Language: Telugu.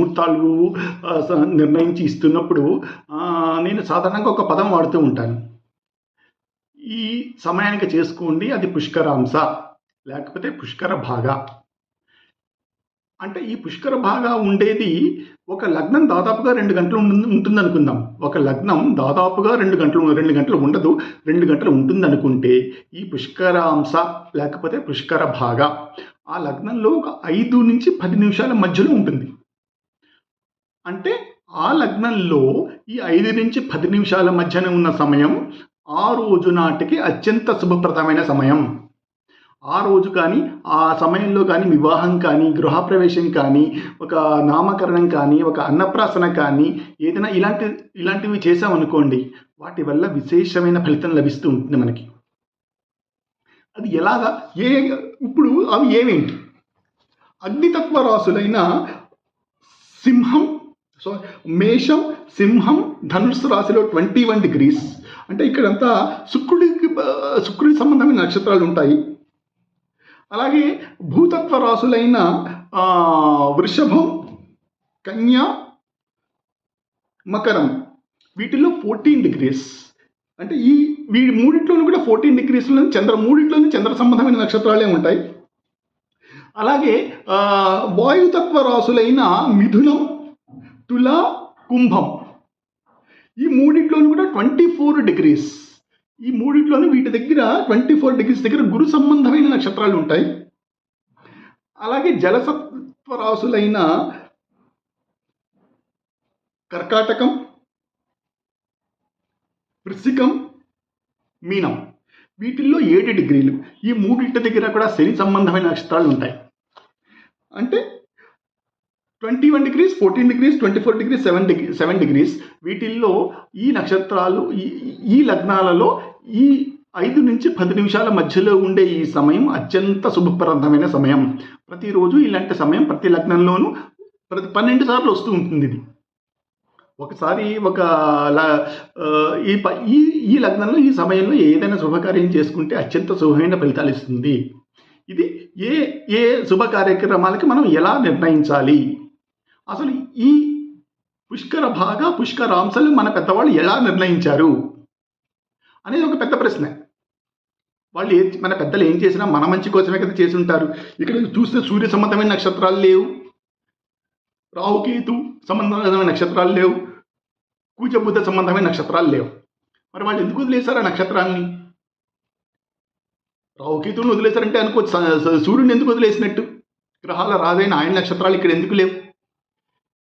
ముహూర్తాలు నిర్ణయించి ఇస్తున్నప్పుడు నేను సాధారణంగా ఒక పదం వాడుతూ ఉంటాను. ఈ సమయానికి చేసుకోండి అది పుష్కరాంశ లేకపోతే పుష్కర భాగా. అంటే ఈ పుష్కర భాగా ఉండేది ఒక లగ్నం దాదాపుగా రెండు గంటలు ఉంటుంది అనుకుందాం ఒక లగ్నం దాదాపుగా రెండు గంటలు రెండు గంటలు ఉండదు రెండు గంటలు ఉంటుంది అనుకుంటే ఈ పుష్కరాంశ లేకపోతే పుష్కర భాగా ఆ లగ్నంలో ఒక ఐదు నుంచి పది నిమిషాల మధ్యలో ఉంటుంది. అంటే ఆ లగ్నంలో ఈ ఐదు నుంచి పది నిమిషాల మధ్యన ఉన్న సమయం ఆ రోజు నాటికి అత్యంత శుభప్రదమైన సమయం. ఆ రోజు కానీ ఆ సమయంలో కానీ వివాహం కానీ గృహప్రవేశం కానీ ఒక నామకరణం కానీ ఒక అన్నప్రాసన కానీ ఏదైనా ఇలాంటి ఇలాంటివి చేసామనుకోండి వాటి వల్ల విశేషమైన ఫలితం లభిస్తూ ఉంటుంది మనకి. అది ఎలాగా ఏ ఇప్పుడు అవి ఏమేంటి? అగ్నితత్వ రాసులైన సింహం సో మేషం సింహం ధనుస్సు రాశిలో ట్వంటీ వన్ డిగ్రీస్ అంటే ఇక్కడంతా శుక్రుడికి శుక్రుడికి శుక్రుడి సంబంధమైన నక్షత్రాలు ఉంటాయి. అలాగే భూతత్వ రాసులైన వృషభం కన్య మకరం. వీటిలో ఫోర్టీన్ డిగ్రీస్ అంటే ఈ వీ మూడిట్లోనూ కూడా ఫోర్టీన్ డిగ్రీస్లో చంద్ర మూడిట్లోనూ చంద్ర సంబంధమైన నక్షత్రాలే ఉంటాయి. అలాగే వాయుతత్వ రాసులైన మిథునం తుల కుంభం. ఈ మూడింట్లోనూ కూడా ట్వంటీ ఫోర్ డిగ్రీస్ ఈ మూడింట్లోనూ వీటి దగ్గర ట్వంటీ ఫోర్ డిగ్రీస్ దగ్గర గురు సంబంధమైన నక్షత్రాలు ఉంటాయి. అలాగే జలసత్వ రాసులైన కర్కాటకం వృశ్చికం మీనం. వీటిల్లో ఏడు డిగ్రీలు. ఈ మూడింటి దగ్గర కూడా శని సంబంధమైన నక్షత్రాలు ఉంటాయి. అంటే twenty one degrees fourteen degrees twenty four degrees seven degree seven degrees వీటిల్లో ఈ నక్షత్రాలు ఈ ఈ లగ్నాలలో ఈ ఐదు నుంచి పది నిమిషాల మధ్యలో ఉండే ఈ సమయం అత్యంత శుభప్రదమైన సమయం. ప్రతిరోజు ఇలాంటి సమయం ప్రతి లగ్నంలోనూ ప్రతి పన్నెండు సార్లు వస్తూ ఉంటుంది ఇది. ఒకసారి ఒక ల- ఈ ఈ ఈ లగ్నంలో ఈ సమయంలో ఏదైనా శుభకార్యం చేసుకుంటే అత్యంత శుభమైన ఫలితాలు ఇస్తుంది. ఇది ఏ ఏ శుభ కార్యక్రమాలకి మనం ఎలా నిర్ణయించాలి? అసలు ఈ పుష్కర భాగ పుష్కరాంశాలు మన పెద్దవాళ్ళు ఎలా నిర్ణయించారు అనేది ఒక పెద్ద ప్రశ్న. వాళ్ళు ఏ మన పెద్దలు ఏం చేసినా మన మంచి కోసమే కదా చేసి ఉంటారు. ఇక్కడ చూస్తే సూర్య సంబంధమైన నక్షత్రాలు లేవు. రాహుకేతు సంబంధమైన నక్షత్రాలు లేవు. కూచబుద్ధ సంబంధమైన నక్షత్రాలు లేవు. మరి వాళ్ళు ఎందుకు వదిలేశారు ఆ నక్షత్రాన్ని? రాహుకేతువుని వదిలేశారంటే అనుకో స- సూర్యుని ఎందుకు వదిలేసినట్టు? గ్రహాల రాజైన ఆయన నక్షత్రాలు ఇక్కడ ఎందుకు లేవు?